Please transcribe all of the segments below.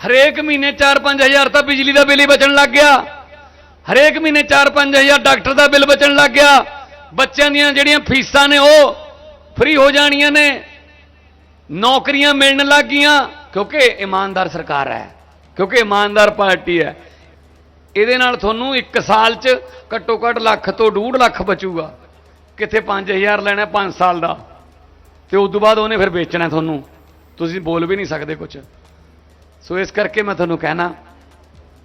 ਹਰੇਕ ਮਹੀਨੇ 4-5000 ਤਾਂ ਬਿਜਲੀ ਦਾ ਬਿੱਲ ਹੀ ਬਚਣ ਲੱਗ ਗਿਆ। ਹਰੇਕ ਮਹੀਨੇ 4-5000 ਡਾਕਟਰ ਦਾ ਬਿੱਲ ਬਚਣ ਲੱਗ ਗਿਆ। ਬੱਚਿਆਂ ਦੀਆਂ ਜਿਹੜੀਆਂ ਫੀਸਾਂ ਨੇ ਉਹ ਫ੍ਰੀ ਹੋ ਜਾਣੀਆਂ ਨੇ। ਨੌਕਰੀਆਂ ਮਿਲਣ ਲੱਗ ਗਈਆਂ, ਕਿਉਂਕਿ ਇਮਾਨਦਾਰ ਸਰਕਾਰ ਹੈ, ਕਿਉਂਕਿ ਇਮਾਨਦਾਰ ਪਾਰਟੀ ਹੈ। ਇਹਦੇ ਨਾਲ ਤੁਹਾਨੂੰ 1 ਸਾਲ 'ਚ ਘੱਟੋ ਘੱਟ ਲੱਖ ਤੋਂ 2.5 ਲੱਖ ਬਚੂਗਾ। ਕਿੱਥੇ 5000 ਲੈਣਾ 5 ਸਾਲ ਦਾ? ਤੇ ਉਸ ਤੋਂ ਬਾਅਦ ਉਹਨੇ ਫਿਰ ਵੇਚਣਾ ਤੁਹਾਨੂੰ। ਤੁਸੀਂ ਬੋਲ ਵੀ ਨਹੀਂ ਸਕਦੇ ਕੁਝ ਸੋ ਇਸ ਕਰਕੇ ਮੈਂ ਤੁਹਾਨੂੰ ਕਹਿਣਾ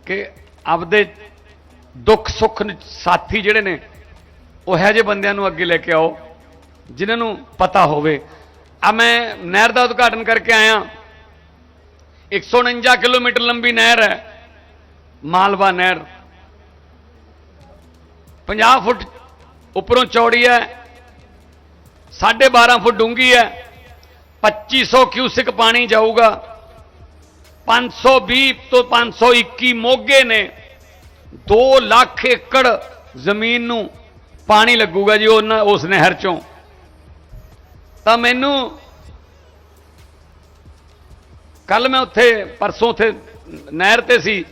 ਕਿ ਆਪਦੇ ਦੁੱਖ ਸੁੱਖ ਸਾਥੀ ਜਿਹੜੇ ਨੇ, ਉਹ ਇਹੋ ਜਿਹੇ ਬੰਦਿਆਂ ਨੂੰ ਅੱਗੇ ਲੈ ਕੇ ਆਓ, ਜਿਨ੍ਹਾਂ ਨੂੰ ਪਤਾ ਹੋਵੇ। ਆ ਮੈਂ ਨਹਿਰ ਦਾ ਉਦਘਾਟਨ ਕਰਕੇ ਆਇਆ। 149 ਕਿਲੋਮੀਟਰ ਲੰਬੀ ਨਹਿਰ ਹੈ, ਮਾਲਵਾ ਨਹਿਰ। 50 ਫੁੱਟ ਉੱਪਰੋਂ ਚੌੜੀ ਹੈ 12.5 ਫੁੱਟ ਡੂੰਘੀ ਹੈ 2500 ਕਿਊਸਿਕ ਪਾਣੀ ਜਾਊਗਾ। 520 ਤੋਂ 521 ਮੋਗੇ ਨੇ 2 ਲੱਖ ਏਕੜ ਜ਼ਮੀਨ ਨੂੰ ਪਾਣੀ ਲੱਗੂਗਾ ਜੀ ਉਹਨਾਂ ਉਸ ਨਹਿਰ ਚੋਂ। ਤਾਂ ਮੈਨੂੰ ਕੱਲ ਮੈਂ ਉੱਥੇ ਪਰਸੋਂ ਉੱਥੇ ਨਹਿਰ ਤੇ ਸੀ।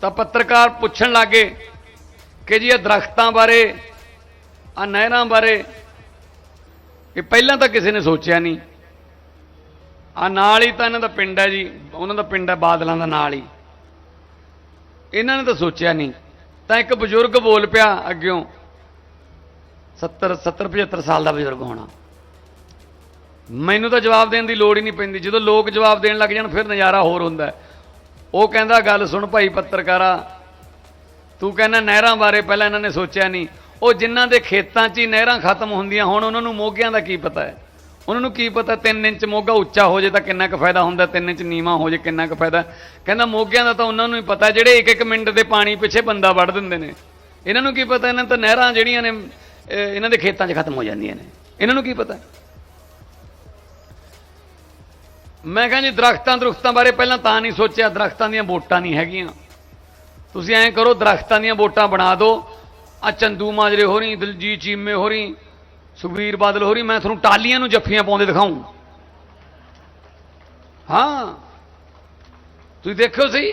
ਤਾਂ ਪੱਤਰਕਾਰ ਪੁੱਛਣ ਲੱਗੇ ਕਿ ਜੀ ਇਹ ਦਰਖਤਾਂ ਬਾਰੇ ਆ ਨਹਿਰਾਂ ਬਾਰੇ ਇਹ ਪਹਿਲਾਂ ਤਾਂ ਕਿਸੇ ਨੇ ਸੋਚਿਆ ਨਹੀਂ। ਆ ਨਾਲ ਹੀ ਤਾਂ ਇਹਨਾਂ ਦਾ ਪਿੰਡ ਹੈ ਜੀ, ਉਹਨਾਂ ਦਾ ਪਿੰਡ ਹੈ ਬਾਦਲਾਂ ਦਾ ਨਾਲ ਹੀ। ਇਹਨਾਂ ਨੇ ਤਾਂ ਸੋਚਿਆ ਨਹੀਂ। ਤਾਂ ਇੱਕ ਬਜ਼ੁਰਗ ਬੋਲ ਪਿਆ ਅੱਗਿਓਂ 70 70 75 ਸਾਲ ਦਾ ਬਜ਼ੁਰਗ ਹੋਣਾ। ਮੈਨੂੰ ਤਾਂ ਜਵਾਬ ਦੇਣ ਦੀ ਲੋੜ ਹੀ ਨਹੀਂ ਪੈਂਦੀ। ਜਦੋਂ ਲੋਕ ਜਵਾਬ ਦੇਣ ਲੱਗ ਜਾਣ, ਫਿਰ ਨਜ਼ਾਰਾ ਹੋਰ ਹੁੰਦਾ ਉਹ ਕਹਿੰਦਾ, ਗੱਲ ਸੁਣ ਭਾਈ ਪੱਤਰਕਾਰਾ, ਤੂੰ ਕਹਿੰਦਾ ਨਹਿਰਾਂ ਬਾਰੇ ਪਹਿਲਾਂ ਇਹਨਾਂ ਨੇ ਸੋਚਿਆ ਨਹੀਂ। ਉਹ ਜਿਨ੍ਹਾਂ ਦੇ ਖੇਤਾਂ 'ਚ ਹੀ ਨਹਿਰਾਂ ਖਤਮ ਹੁੰਦੀਆਂ ਹੁਣ, ਉਹਨਾਂ ਨੂੰ ਮੋਗਿਆਂ ਦਾ ਕੀ ਪਤਾ ਹੈ? ਉਹਨਾਂ ਨੂੰ ਕੀ ਪਤਾ 3 ਇੰਚ ਮੋਗਾ ਉੱਚਾ ਹੋ ਜੇ ਤਾਂ ਕਿੰਨਾ ਕੁ ਫਾਇਦਾ ਹੁੰਦਾ 3 ਇੰਚ ਨੀਵਾ ਹੋ ਜੇ ਕਿੰਨਾ ਕੁ ਫਾਇਦਾ। ਕਹਿੰਦਾ ਮੋਗਿਆਂ ਦਾ ਤਾਂ ਉਹਨਾਂ ਨੂੰ ਹੀ ਪਤਾ, ਜਿਹੜੇ ਇੱਕ ਇੱਕ ਮਿੰਟ ਦੇ ਪਾਣੀ ਪਿੱਛੇ ਬੰਦਾ ਵੜ ਦਿੰਦੇ ਨੇ। ਇਹਨਾਂ ਨੂੰ ਕੀ ਪਤਾ, ਇਹਨਾਂ ਤਾਂ ਨਹਿਰਾਂ ਜਿਹੜੀਆਂ ਨੇ ਇਹਨਾਂ ਦੇ ਖੇਤਾਂ 'ਚ ਖਤਮ ਹੋ ਜਾਂਦੀਆਂ ਨੇ। ਇਹਨਾਂ ਨੂੰ ਕੀ ਪਤਾ? ਮੈਂ ਕਹਿੰਦਾ ਜੀ, ਦਰਖਤਾਂ ਦਰਖਤਾਂ ਬਾਰੇ ਪਹਿਲਾਂ ਤਾਂ ਨਹੀਂ ਸੋਚਿਆ, ਦਰਖਤਾਂ ਦੀਆਂ ਵੋਟਾਂ ਨਹੀਂ ਹੈਗੀਆਂ। ਤੁਸੀਂ ਐਂ ਕਰੋ, ਦਰਖਤਾਂ ਦੀਆਂ ਵੋਟਾਂ ਬਣਾ ਦਿਓ। ਆ ਚੰਦੂ ਮਾਜਰੇ ਹੋਰੀ ਦਿਲਜੀਤ ਚੀਮੇ ਹੋ ਰਹੀ ਸੁਖਬੀਰ ਬਾਦਲ ਹੋਰੀ, ਮੈਂ ਤੁਹਾਨੂੰ ਟਾਲੀਆਂ ਨੂੰ ਜੱਫੀਆਂ ਪਾਉਂਦੇ ਦਿਖਾਉਂ। ਹਾਂ। ਤੁਸੀਂ ਦੇਖਿਓ ਸੀ?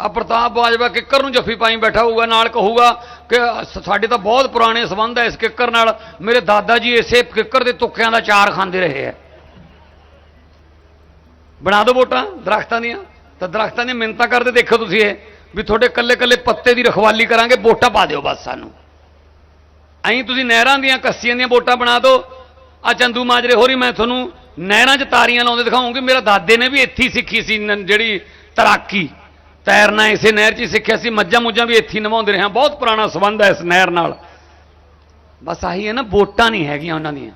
ਆ ਪ੍ਰਤਾਪ ਬਾਜਵਾ ਕਿੱਕਰ ਨੂੰ ਜੱਫੀ ਪਾਈ ਬੈਠਾ ਹੋਊਗਾ, ਨਾਲ ਕਹੂਗਾ ਕਿ ਸਾਡੇ ਤਾਂ ਬਹੁਤ ਪੁਰਾਣੇ ਸਬੰਧ ਹੈ ਇਸ ਕਿੱਕਰ ਨਾਲ। ਮੇਰੇ ਦਾਦਾ ਜੀ ਇਸੇ ਕਿੱਕਰ ਦੇ ਤੁੱਕਿਆਂ ਦਾ ਚਾਰ ਖਾਂਦੇ ਰਹੇ ਹੈ ਬਣਾ ਦਿਓ ਵੋਟਾਂ, ਦਰਖਤਾਂ ਦੀਆਂ। ਤਾਂ ਦਰਖਤਾਂ ਦੀਆਂ ਮਿੰਨਤਾਂ ਕਰਦੇ ਦੇਖੋ ਤੁਸੀਂ ਇਹ, ਵੀ ਤੁਹਾਡੇ ਕੱਲੇ ਕੱਲੇ ਪੱਤੇ ਦੀ ਰਖਵਾਲੀ ਕਰਾਂਗੇ, ਵੋਟਾਂ ਪਾ ਦਿਓ ਬਸ ਸਾਨੂੰ। ਐਂ ਤੁਸੀਂ ਨਹਿਰਾਂ ਦੀਆਂ ਕੱਸੀਆਂ ਦੀਆਂ ਵੋਟਾਂ ਬਣਾ ਦਿਓ। ਆ ਚੰਦੂ ਮਾਜਰੇ, ਹੋਰੀ ਮੈਂ ਤੁਹਾਨੂੰ ਨਹਿਰਾਂ 'ਚ ਤਾਰੀਆਂ ਲਾਉਂਦੇ ਦਿਖਾਉਂਗੀ। ਮੇਰਾ ਦਾਦੇ ਨੇ ਵੀ ਇੱਥੇ ਸਿੱਖੀ ਸੀ ਜਿਹੜੀ ਤੈਰਾਕੀ। ਤੈਰਨਾ ਇਸੇ ਨਹਿਰ 'ਚ ਹੀ ਸਿੱਖਿਆ ਸੀ। ਮੱਝਾਂ ਮੁੱਝਾਂ ਵੀ ਇੱਥੇ ਹੀ ਨਵਾਉਂਦੇ ਰਹੇ ਬਹੁਤ ਪੁਰਾਣਾ ਸੰਬੰਧ ਹੈ ਇਸ ਨਹਿਰ ਨਾਲ। ਬਸ ਆਹੀ ਹੈ ਨਾ ਵੋਟਾਂ ਨਹੀਂ ਹੈਗੀਆਂ ਉਹਨਾਂ ਦੀਆਂ।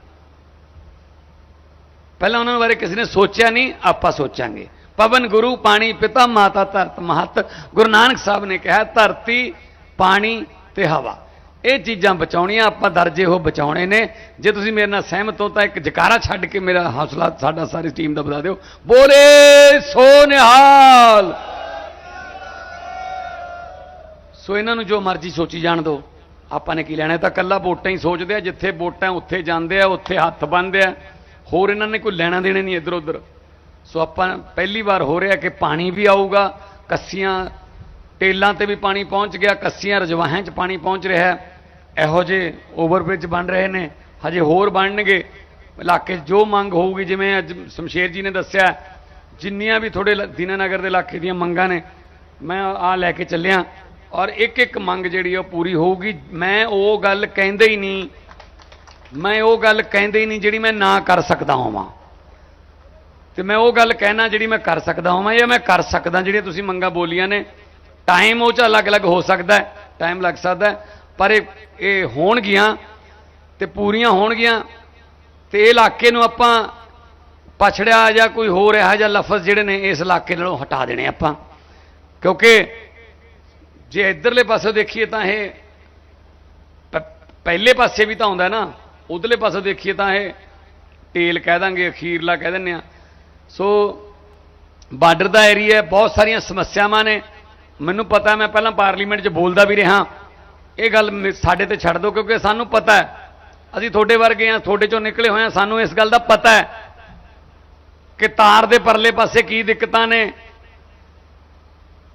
ਪਹਿਲਾਂ ਉਹਨਾਂ ਬਾਰੇ ਕਿਸੇ ਨੇ ਸੋਚਿਆ ਨਹੀਂ, ਆਪਾਂ ਸੋਚਾਂਗੇ। ਪਵਨ ਗੁਰੂ, ਪਾਣੀ, ਪਿਤਾ, ਮਾਤਾ, ਧਰਤ, ਮਹਤ। ਗੁਰੂ ਨਾਨਕ ਸਾਹਿਬ ਨੇ ਕਿਹਾ, ਧਰਤੀ, ਪਾਣੀ ਤੇ ਹਵਾ। ਇਹ ਚੀਜ਼ਾਂ ਬਚਾਉਣੀਆਂ, ਆਪਾਂ ਦਰਜੇ ਉਹ ਬਚਾਉਣੇ ਨੇ। ਜੇ ਤੁਸੀਂ ਮੇਰੇ ਨਾਲ ਸਹਿਮਤ ਹੋ, ਤਾਂ ਇੱਕ ਜਕਾਰਾ ਛੱਡ ਕੇ ਮੇਰਾ ਹੌਸਲਾ ਸਾਡਾ ਸਾਰੀ ਟੀਮ ਦਾ ਵਧਾ ਦਿਓ। ਬੋਲੇ ਸੋ ਨਿਹਾਲ! ਸੋ ਇਹਨਾਂ ਨੂੰ ਜੋ ਮਰਜ਼ੀ ਸੋਚੀ ਜਾਣ ਦਿਓ। ਆਪਾਂ ਨੇ ਕੀ ਲੈਣਾ ਤਾਂ ਕੱਲਾ ਵੋਟਾਂ ਹੀ ਸੋਚਦੇ ਆ, ਜਿੱਥੇ ਵੋਟਾਂ ਉੱਥੇ ਜਾਂਦੇ ਆ, ਉੱਥੇ ਹੱਥ ਬੰਨਦੇ ਆ। ਹੋਰ ਇਹਨਾਂ ਨੇ ਕੋਈ ਲੈਣਾ ਦੇਣਾ ਨਹੀਂ ਇੱਧਰ ਉੱਧਰ ਸੋ ਆਪਾਂ ਪਹਿਲੀ ਵਾਰ ਹੋ ਰਿਹਾ ਕਿ ਪਾਣੀ ਵੀ ਆਊਗਾ, ਕੱਸੀਆਂ ਟੇਲਾਂ ਤੇ ਵੀ ਪਾਣੀ ਪਹੁੰਚ ਗਿਆ, ਕੱਸੀਆਂ ਰਜਵਾਹਾਂ 'ਚ ਪਾਣੀ ਪਹੁੰਚ ਰਿਹਾ ਇਹੋ ਜਿਹੇ ਓਵਰਬ੍ਰਿਜ ਬਣ ਰਹੇ ਨੇ, ਹਜੇ ਹੋਰ ਬਣਨਗੇ। ਇਲਾਕੇ 'ਚ ਜੋ ਮੰਗ ਹੋਊਗੀ, ਜਿਵੇਂ ਅੱਜ ਸ਼ਮਸ਼ੇਰ ਜੀ ਨੇ ਦੱਸਿਆ, ਜਿੰਨੀਆਂ ਵੀ ਤੁਹਾਡੇ ਦੀਨਾਨਗਰ ਦੇ ਇਲਾਕੇ ਦੀਆਂ ਮੰਗਾਂ ਨੇ, ਮੈਂ ਆ ਲੈ ਕੇ ਚੱਲਿਆ। ਔਰ ਇੱਕ ਇੱਕ ਮੰਗ ਜਿਹੜੀ ਉਹ ਪੂਰੀ ਹੋਊਗੀ। ਮੈਂ ਉਹ ਗੱਲ ਕਹਿੰਦੇ ਹੀ ਨਹੀਂ, ਮੈਂ ਉਹ ਗੱਲ ਕਹਿੰਦੇ ਹੀ ਨਹੀਂ ਜਿਹੜੀ ਮੈਂ ਨਾ ਕਰ ਸਕਦਾ ਹੋਵਾਂ। ਤੇ ਮੈਂ ਉਹ ਗੱਲ ਕਹਿਣਾ ਜਿਹੜੀ ਮੈਂ ਕਰ ਸਕਦਾ ਹੋਵਾਂ ਜਾਂ ਮੈਂ ਕਰ ਸਕਦਾ ਜਿਹੜੀਆਂ ਤੁਸੀਂ ਮੰਗਾਂ ਬੋਲੀਆਂ ਨੇ ਟਾਈਮ ਉਹ ਚ ਅਲੱਗ-ਅਲੱਗ ਹੋ ਸਕਦਾ ਟਾਈਮ ਲੱਗ ਸਕਦਾ ਪਰ ਇਹ ਇਹ ਹੋਣਗੀਆਂ ਤੇ ਪੂਰੀਆਂ ਹੋਣਗੀਆਂ ਤੇ ਇਹ ਇਲਾਕੇ ਨੂੰ ਆਪਾਂ ਪਛੜਿਆ ਜਾਂ ਕੋਈ ਹੋਰ ਇਹੋ ਜਿਹਾ ਲਫ਼ਜ਼ ਜਿਹੜੇ ਨੇ ਇਸ ਇਲਾਕੇ ਨਾਲੋਂ ਹਟਾ ਦੇਣੇ ਆਪਾਂ। ਕਿਉਂਕਿ ਜੇ ਇਧਰਲੇ ਪਾਸੇ ਦੇਖੀਏ ਤਾਂ ਇਹ ਪਹਿਲੇ ਪਾਸੇ ਵੀ ਤਾਂ ਆਉਂਦਾ ਨਾ, ਉਧਰਲੇ ਪਾਸੇ ਦੇਖੀਏ ਤਾਂ ਇਹ ਟੇਲ ਕਹਿ ਦਾਂਗੇ, ਅਖੀਰਲਾ ਕਹਿ ਦਿੰਦੇ ਆ ਸੋ ਬਾਰਡਰ ਦਾ ਏਰੀਆ ਬਹੁਤ ਸਾਰੀਆਂ ਸਮੱਸਿਆਵਾਂ ਨੇ। ਮੈਨੂੰ ਪਤਾ ਮੈਂ ਪਹਿਲਾਂ ਪਾਰਲੀਮੈਂਟ 'ਚ ਬੋਲਦਾ ਵੀ ਰਿਹਾ। ਇਹ ਗੱਲ ਮੇ- ਸਾਡੇ ਤੇ ਛੱਡ ਦਿਓ, ਕਿਉਂਕਿ ਸਾਨੂੰ ਪਤਾ ਹੈ। ਅਸੀਂ ਤੁਹਾਡੇ ਵਰਗੇ ਆ ਤੁਹਾਡੇ ਚੋਂ ਨਿਕਲੇ ਹੋਏ ਆ ਸਾਨੂੰ ਇਸ ਗੱਲ ਦਾ ਪਤਾ ਹੈ ਕਿ ਤਾਰ ਦੇ ਪਰਲੇ ਪਾਸੇ ਕੀ ਦਿੱਕਤਾਂ ਨੇ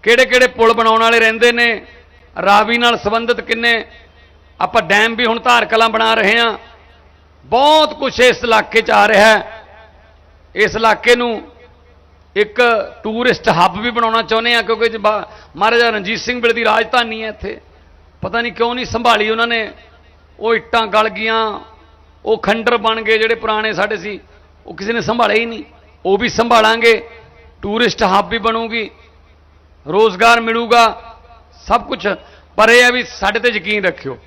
ਕਿਹੜੇ ਕਿਹੜੇ ਪੁਲ ਬਣਾਉਣ ਵਾਲੇ ਰਹਿੰਦੇ ਨੇ, ਰਾਵੀ ਨਾਲ ਸੰਬੰਧਿਤ ਕਿੰਨੇ, ਆਪਾਂ ਡੈਮ ਵੀ ਹੁਣ ਧਾਰ ਕਲਾਂ ਬਣਾ ਰਹੇ ਹਾਂ। ਬਹੁਤ ਕੁਝ ਇਸ ਇਲਾਕੇ 'ਚ ਆ ਰਿਹਾ ਹੈ। ਇਸ ਇਲਾਕੇ ਨੂੰ ਇੱਕ ਟੂਰਿਸਟ ਹੱਬ ਵੀ ਬਣਾਉਣਾ ਚਾਹੁੰਦੇ ਆ, ਕਿਉਂਕਿ ਮਹਾਰਾਜਾ ਰਣਜੀਤ ਸਿੰਘ ਵੇਲੇ ਦੀ ਰਾਜਧਾਨੀ ਹੈ ਇੱਥੇ। ਪਤਾ ਨਹੀਂ ਕਿਉਂ ਨਹੀਂ ਸੰਭਾਲੀ ਉਹਨਾਂ ਨੇ। ਉਹ ਇੱਟਾਂ ਗਲ ਗਈਆਂ, ਉਹ ਖੰਡਰ ਬਣ ਗਏ ਜਿਹੜੇ ਪੁਰਾਣੇ ਸਾਡੇ ਸੀ, ਉਹ ਕਿਸੇ ਨੇ ਸੰਭਾਲੇ ਹੀ ਨਹੀਂ। ਉਹ ਵੀ ਸੰਭਾਲਾਂਗੇ, ਟੂਰਿਸਟ ਹੱਬ ਵੀ ਬਣੂਗੀ, ਰੋਜ਼ਗਾਰ ਮਿਲੂਗਾ, ਸਭ ਕੁਝ ਪਰ ਇਹ ਹੈ ਵੀ ਸਾਡੇ ਤੇ ਯਕੀਨ ਰੱਖਿਓ,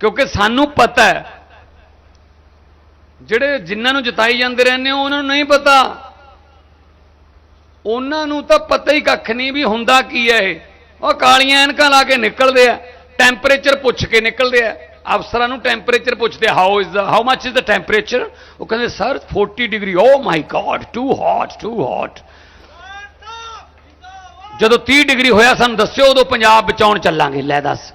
ਕਿਉਂਕਿ ਸਾਨੂੰ ਪਤਾ ਹੈ, ਜਿਹੜੇ ਜਿਨ੍ਹਾਂ ਨੂੰ ਜਿਤਾਈ ਜਾਂਦੇ ਰਹਿੰਦੇ ਉਹਨਾਂ ਨੂੰ ਨਹੀਂ ਪਤਾ। ਉਹਨਾਂ ਨੂੰ ਤਾਂ ਪਤਾ ਹੀ ਕੱਖ ਨਹੀਂ ਵੀ ਹੁੰਦਾ ਕੀ ਹੈ ਇਹ। ਉਹ ਕਾਲੀਆਂ ਐਨਕਾਂ ਲਾ ਕੇ ਨਿਕਲਦੇ ਆ ਟੈਂਪਰੇਚਰ ਪੁੱਛ ਕੇ ਨਿਕਲਦੇ ਆ। ਅਫਸਰਾਂ ਨੂੰ ਟੈਂਪਰੇਚਰ ਪੁੱਛਦੇ how is the how much is the temperature ਉਹ ਕਹਿੰਦੇ sir 40 degree oh my god too hot too hot ਜਦੋਂ 30 ਡਿਗਰੀ ਹੋਇਆ, ਸਾਨੂੰ ਦੱਸਿਓ, ਉਦੋਂ ਪੰਜਾਬ ਬਚਾਉਣ ਚੱਲਾਂਗੇ। ਲੈ ਦੱਸ।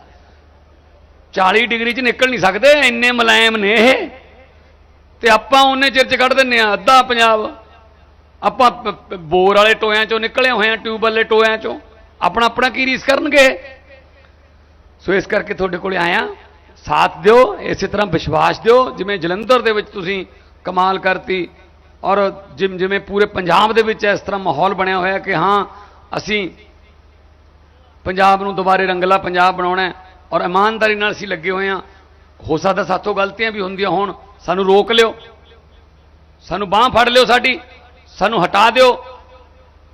40 ਡਿਗਰੀ 'ਚ ਨਿਕਲ ਨਹੀਂ ਸਕਦੇ, ਇੰਨੇ ਮੁਲਾਇਮ ਨੇ ਇਹ। ਤੇ ਆਪਾਂ ਉਹਨੇ ਚਿਰ 'ਚ ਕੱਢ ਦਿੰਨੇ ਆ, ਅੱਧਾ ਪੰਜਾਬ। ਆਪਾਂ ਬੋਰ ਵਾਲੇ ਟੋਇਆਂ 'ਚੋਂ ਨਿਕਲੇ ਹੋਏ ਆ ਟਿਊਬ ਵਾਲੇ ਟੋਇਆਂ 'ਚੋਂ। ਆਪਣਾ ਆਪਣਾ ਕੀ ਰੀਸ ਕਰਨਗੇ? ਸੋ ਇਸ ਕਰਕੇ ਤੁਹਾਡੇ ਕੋਲੇ ਆਇਆ। ਸਾਥ ਦਿਓ, ਇਸੇ ਤਰ੍ਹਾਂ ਵਿਸ਼ਵਾਸ ਦਿਓ, ਜਿਵੇਂ ਜਲੰਧਰ ਦੇ ਵਿੱਚ ਤੁਸੀਂ ਕਮਾਲ ਕਰਤੀ ਔਰ ਜਿਮ, ਜਿਵੇਂ ਪੂਰੇ ਪੰਜਾਬ ਦੇ ਵਿੱਚ ਇਸ ਤਰ੍ਹਾਂ ਮਾਹੌਲ ਬਣਿਆ ਹੋਇਆ ਕਿ ਹਾਂ, ਅਸੀਂ ਪੰਜਾਬ ਨੂੰ ਦੁਬਾਰੇ ਰੰਗਲਾ ਪੰਜਾਬ ਬਣਾਉਣਾ ਔਰ ਇਮਾਨਦਾਰੀ ਨਾਲ ਅਸੀਂ ਲੱਗੇ ਹੋਏ ਹਾਂ। ਹੋ ਸਕਦਾ ਸਾਥੋਂ ਗਲਤੀਆਂ ਵੀ ਹੁੰਦੀਆਂ ਹੋਣ, ਸਾਨੂੰ ਰੋਕ ਲਿਓ। ਸਾਨੂੰ ਬਾਹ ਫੜ ਲਿਓ ਸਾਡੀ। ਸਾਨੂੰ ਹਟਾ ਦਿਓ,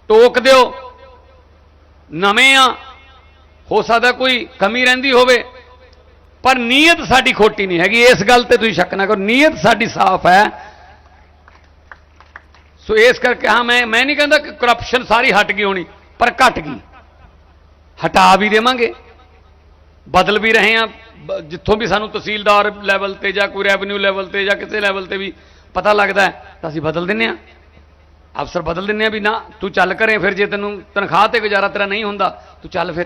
ਟੋਕ ਦਿਓ। ਨਵੇਂ ਆ, ਹੋ ਸਕਦਾ ਕੋਈ ਕਮੀ ਰਹਿੰਦੀ ਹੋਵੇ, ਪਰ ਨੀਅਤ ਸਾਡੀ ਖੋਟੀ ਨਹੀਂ ਹੈਗੀ। ਇਸ ਗੱਲ ਤੇ ਤੁਸੀਂ ਸ਼ੱਕ ਨਾ ਕਰੋ, ਨੀਅਤ ਸਾਡੀ ਸਾਫ਼ ਹੈ। ਸੋ ਇਸ ਕਰਕੇ, ਹਾਂ, ਮੈਂ ਮੈਂ ਨਹੀਂ ਕਹਿੰਦਾ ਕਿ ਕਰਪਸ਼ਨ ਸਾਰੀ ਹਟ ਗਈ ਹੋਣੀ, ਪਰ ਘਟ ਗਈ। ਹਟਾ ਵੀ ਦੇਵਾਂਗੇ। ਬਦਲ ਵੀ ਰਹੇ ਆ ਜਿੱਥੋਂ ਵੀ ਸਾਨੂੰ ਤਹਿਸੀਲਦਾਰ ਲੈਵਲ ਤੇ ਜਾਂ ਕੋਈ ਰੈਵਨਿਊ ਲੈਵਲ ਤੇ ਜਾਂ ਕਿਸੇ ਲੈਵਲ ਤੇ ਵੀ ਪਤਾ ਲੱਗਦਾ ਤਾਂ ਅਸੀਂ ਬਦਲ ਦਿੰਨੇ ਆ ਅਫਸਰ ਬਦਲ ਦਿੰਨੇ ਆ ਵੀ ਨਾ, ਤੂੰ ਚੱਲ ਕਰੇ ਫਿਰ ਜੇ ਤੈਨੂੰ ਤਨਖਾਹ ਤੇ ਗੁਜ਼ਾਰਾ ਤੇਰਾ ਨਹੀਂ ਹੁੰਦਾ, ਤੂੰ ਚੱਲ ਫਿਰ।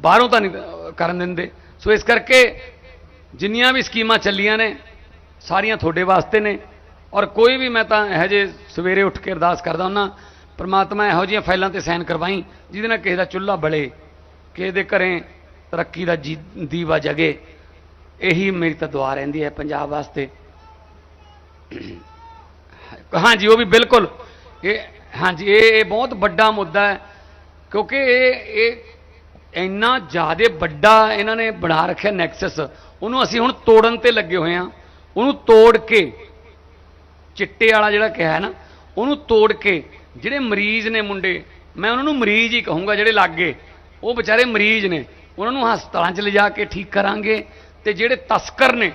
ਬਾਹਰੋਂ ਤਾਂ ਨਹੀਂ ਕਰਨ ਦਿੰਦੇ। ਸੋ ਇਸ ਕਰਕੇ ਜਿੰਨੀਆਂ ਵੀ ਸਕੀਮਾਂ ਚੱਲੀਆਂ ਨੇ, ਸਾਰੀਆਂ ਤੁਹਾਡੇ ਵਾਸਤੇ ਨੇ। ਔਰ ਕੋਈ ਵੀ ਮੈਂ ਤਾਂ ਇਹੋ ਜਿਹੇ ਸਵੇਰੇ ਉੱਠ ਕੇ ਅਰਦਾਸ ਕਰਦਾ ਹੁੰਦਾ, ਪਰਮਾਤਮਾ ਇਹੋ ਜਿਹੀਆਂ ਫਾਈਲਾਂ ਤੇ ਸਾਈਨ ਕਰਵਾਈ, ਜਿਹਦੇ ਨਾਲ ਕਿਸੇ ਦਾ ਚੁੱਲ੍ਹਾ ਬਲੇ, ਕਿਸੇ ਦੇ ਘਰੇ ਤਰੱਕੀ ਦਾ ਜੀ- ਦੀਵਾ ਜਗੇ। ਇਹੀ ਮੇਰੀ ਤਾਂ ਦੁਆ ਰਹਿੰਦੀ ਹੈ ਪੰਜਾਬ ਵਾਸਤੇ। ਹਾਂਜੀ, ਉਹ ਵੀ ਬਿਲਕੁਲ। ਇਹ, ਹਾਂਜੀ, ਇਹ ਇਹ ਬਹੁਤ ਵੱਡਾ ਮੁੱਦਾ ਹੈ, ਕਿਉਂਕਿ ਇਹ ਇਹ ਇੰਨਾ ਜ਼ਿਆਦਾ ਵੱਡਾ ਇਹਨਾਂ ਨੇ ਬਣਾ ਰੱਖਿਆ ਨੈਕਸਸ। ਉਹਨੂੰ ਅਸੀਂ ਹੁਣ ਤੋੜਨ ਤੇ ਲੱਗੇ ਹੋਏ ਆ ਉਹਨੂੰ ਤੋੜ ਕੇ, ਚਿੱਟੇ ਵਾਲਾ ਜਿਹੜਾ ਕਿਹਾ ਹੈ ਨਾ, ਉਹਨੂੰ ਤੋੜ ਕੇ ਜਿਹੜੇ ਮਰੀਜ਼ ਨੇ ਮੁੰਡੇ, ਮੈਂ ਉਹਨਾਂ ਨੂੰ ਮਰੀਜ਼ ਹੀ ਕਹੂੰਗਾ ਜਿਹੜੇ ਲੱਗੇ, ਉਹ ਵਿਚਾਰੇ ਮਰੀਜ਼ ਨੇ। ਉਹਨਾਂ ਨੂੰ ਹਸਪਤਾਲਾਂ 'ਚ ਲਿਜਾ ਕੇ ਠੀਕ ਕਰਾਂਗੇ ਤੇ ਜਿਹੜੇ ਤਸਕਰ ਨੇ,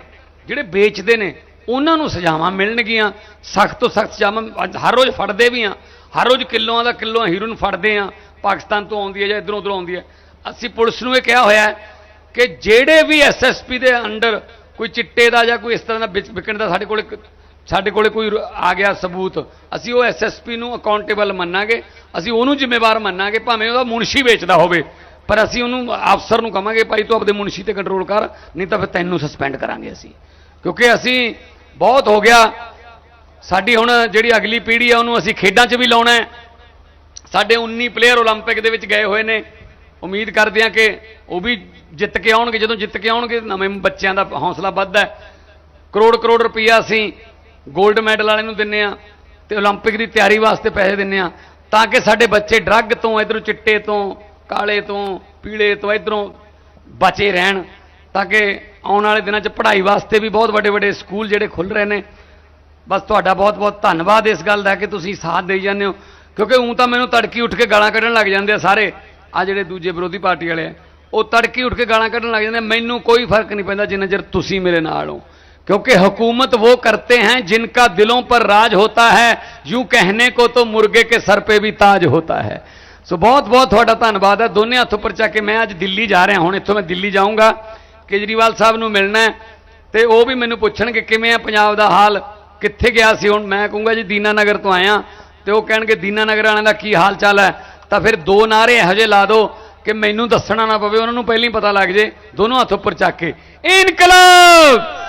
ਜਿਹੜੇ ਵੇਚਦੇ ਨੇ ਉਹਨਾਂ ਨੂੰ ਸਜ਼ਾਵਾਂ ਮਿਲਣਗੀਆਂ। ਸਖਤ ਤੋਂ ਸਖਤ ਸਜ਼ਾਵਾਂ ਅੱਜ ਹਰ ਰੋਜ਼ ਫੜਦੇ ਵੀ ਆ ਹਰ ਰੋਜ਼ ਕਿਲੋਆਂ ਦਾ ਕਿਲੋ ਹੀਰੋਇਨ ਫੜਦੇ ਆ ਪਾਕਿਸਤਾਨ ਤੋਂ ਆਉਂਦੀ ਹੈ ਜਾਂ ਇਧਰੋਂ ਉਧਰੋਂ ਆਉਂਦੀ ਹੈ। ਅਸੀਂ ਪੁਲਿਸ ਨੂੰ ਇਹ ਕਿਹਾ ਹੋਇਆ ਕਿ ਜਿਹੜੇ ਵੀ ਐਸਐਸਪੀ ਦੇ ਅੰਡਰ ਕੋਈ ਚਿੱਟੇ ਦਾ ਜਾਂ ਕੋਈ ਇਸ ਤਰ੍ਹਾਂ ਦਾ ਵਿਚ- ਵਿਕਣ ਦਾ ਸਾਡੇ ਕੋਲੇ ਸਾਡੇ ਕੋਲੇ ਕੋਈ ਆ ਗਿਆ ਸਬੂਤ, ਅਸੀਂ ਉਹ ਐਸਐਸਪੀ ਨੂੰ ਅਕਾਊਂਟੇਬਲ ਮੰਨਾਂਗੇ। ਅਸੀਂ ਉਹਨੂੰ ਜ਼ਿੰਮੇਵਾਰ ਮੰਨਾਂਗੇ, ਭਾਵੇਂ ਉਹਦਾ ਮੁਨਸ਼ੀ ਵੇਚਦਾ ਹੋਵੇ। ਪਰ ਅਸੀਂ ਉਹਨੂੰ ਅਫਸਰ ਨੂੰ ਕਹਾਂਗੇ ਭਾਈ ਤੂੰ ਆਪਦੇ ਮੁਨਸ਼ੀ ਤੇ ਕੰਟਰੋਲ ਕਰ, ਨਹੀਂ ਤਾਂ ਫਿਰ ਤੈਨੂੰ ਸਸਪੈਂਡ ਕਰਾਂਗੇ ਅਸੀਂ। ਕਿਉਂਕਿ ਅਸੀਂ ਬਹੁਤ ਹੋ ਗਿਆ। ਸਾਡੀ ਹੁਣ ਜਿਹੜੀ ਅਗਲੀ ਪੀੜ੍ਹੀ ਆ, ਉਹਨੂੰ ਅਸੀਂ ਖੇਡਾਂ 'ਚ ਵੀ ਲਾਉਣਾ ਹੈ। ਸਾਡੇ 19 ਪਲੇਅਰ 올림픽 ਦੇ ਵਿੱਚ ਗਏ ਹੋਏ ਨੇ। ਉਮੀਦ ਕਰਦੇ ਹਾਂ ਕਿ ਉਹ ਵੀ ਜਿੱਤ ਕੇ ਆਉਣਗੇ। ਜਦੋਂ ਜਿੱਤ ਕੇ ਆਉਣਗੇ, ਨਵੇਂ ਬੱਚਿਆਂ ਦਾ ਹੌਸਲਾ ਵੱਧਦਾ ਕਰੋੜ ਕਰੋੜ ਰੁਪਈਆ ਅਸੀਂ 골ਡ ਮੈਡਲ ਵਾਲੇ ਨੂੰ ਦਿੰਨੇ ਆ ਤੇ 올림픽 ਦੀ ਤਿਆਰੀ ਵਾਸਤੇ ਪੈਸੇ ਦਿੰਨੇ ਆ ਤਾਂ ਕਿ ਸਾਡੇ ਬੱਚੇ ਡਰੱਗ ਤੋਂ, ਇਧਰੋਂ ਚਿੱਟੇ ਤੋਂ, ਕਾਲੇ ਤੋਂ, ਪੀਲੇ ਤੋਂ, ਇਧਰੋਂ ਬਚੇ ਰਹਿਣ ਤਾਂ ਕਿ ਆਉਣ ਵਾਲੇ ਦਿਨਾਂ 'ਚ ਪੜ੍ਹਾਈ ਵਾਸਤੇ ਵੀ ਬਹੁਤ ਵੱਡੇ ਵੱਡੇ ਸਕੂਲ ਜਿਹੜੇ ਖੁੱਲ ਰਹੇ ਨੇ ਬਸ ਤੁਹਾਡਾ ਬਹੁਤ ਬਹੁਤ ਧੰਨਵਾਦ ਇਸ ਗੱਲ ਦਾ ਕਿ ਤੁਸੀਂ ਸਾਥ ਦੇਈ ਜਾਂਦੇ ਹੋ ਕਿਉਂਕਿ ਉਂ ਤਾਂ ਮੈਨੂੰ ਤੜਕੀ ਉੱਠ ਕੇ ਗਾਲਾਂ ਕੱਢਣ ਲੱਗ ਜਾਂਦੇ ਆ ਸਾਰੇ ਆ ਜਿਹੜੇ ਦੂਜੇ ਵਿਰੋਧੀ ਪਾਰਟੀ ਵਾਲੇ ਆ ਉਹ ਤੜਕੀ ਉੱਠ ਕੇ ਗਾਲਾਂ ਕੱਢਣ ਲੱਗ ਜਾਂਦੇ ਆ। ਮੈਨੂੰ ਕੋਈ ਫਰਕ ਨਹੀਂ ਪੈਂਦਾ ਜਿੰਨਾ ਚਿਰ ਤੁਸੀਂ ਮੇਰੇ ਨਾਲ ਹੋ क्योंकि हुकूमत वो करते हैं जिनका दिलों पर राज होता है यूं कहने को तो मुर्गे के सर पे भी ताज होता है ਸੋ ਬਹੁਤ ਬਹੁਤ ਤੁਹਾਡਾ ਧੰਨਵਾਦ ਹੈ ਦੋਨੇ ਹੱਥ ਉੱਪਰ ਚੱਕ ਕੇ ਮੈਂ ਅੱਜ ਦਿੱਲੀ ਜਾ ਰਿਹਾ ਹੁਣ ਇੱਥੋਂ ਮੈਂ ਦਿੱਲੀ ਜਾਊਂਗਾ ਕੇਜਰੀਵਾਲ ਸਾਹਿਬ ਨੂੰ ਮਿਲਣਾ ਤੇ ਉਹ ਵੀ ਮੈਨੂੰ ਪੁੱਛਣਗੇ ਕਿਵੇਂ ਆ ਪੰਜਾਬ ਦਾ ਹਾਲ, ਕਿੱਥੇ ਗਿਆ ਸੀ ਹੁਣ? ਮੈਂ ਕਹੂੰਗਾ ਜੀ ਦੀਨਾਨਗਰ ਤੋਂ ਆਇਆ ਤੇ ਉਹ ਕਹਿਣਗੇ ਦੀਨਾਨਗਰ ਵਾਲਿਆਂ ਦਾ ਕੀ ਹਾਲ ਚਾਲ ਹੈ? ਤਾਂ ਫਿਰ ਦੋ ਨਾਰੇ ਇਹੋ ਜਿਹੇ ਲਾ ਦਿਓ ਕਿ ਮੈਨੂੰ ਦੱਸਣਾ ਨਾ ਪਵੇ, ਉਹਨਾਂ ਨੂੰ ਪਹਿਲਾਂ ਹੀ ਪਤਾ ਲੱਗ ਜੇ, ਦੋਨੋਂ ਹੱਥ ਉੱਪਰ ਚੱਕ ਕੇ। ਇਨਕਲਾਬ!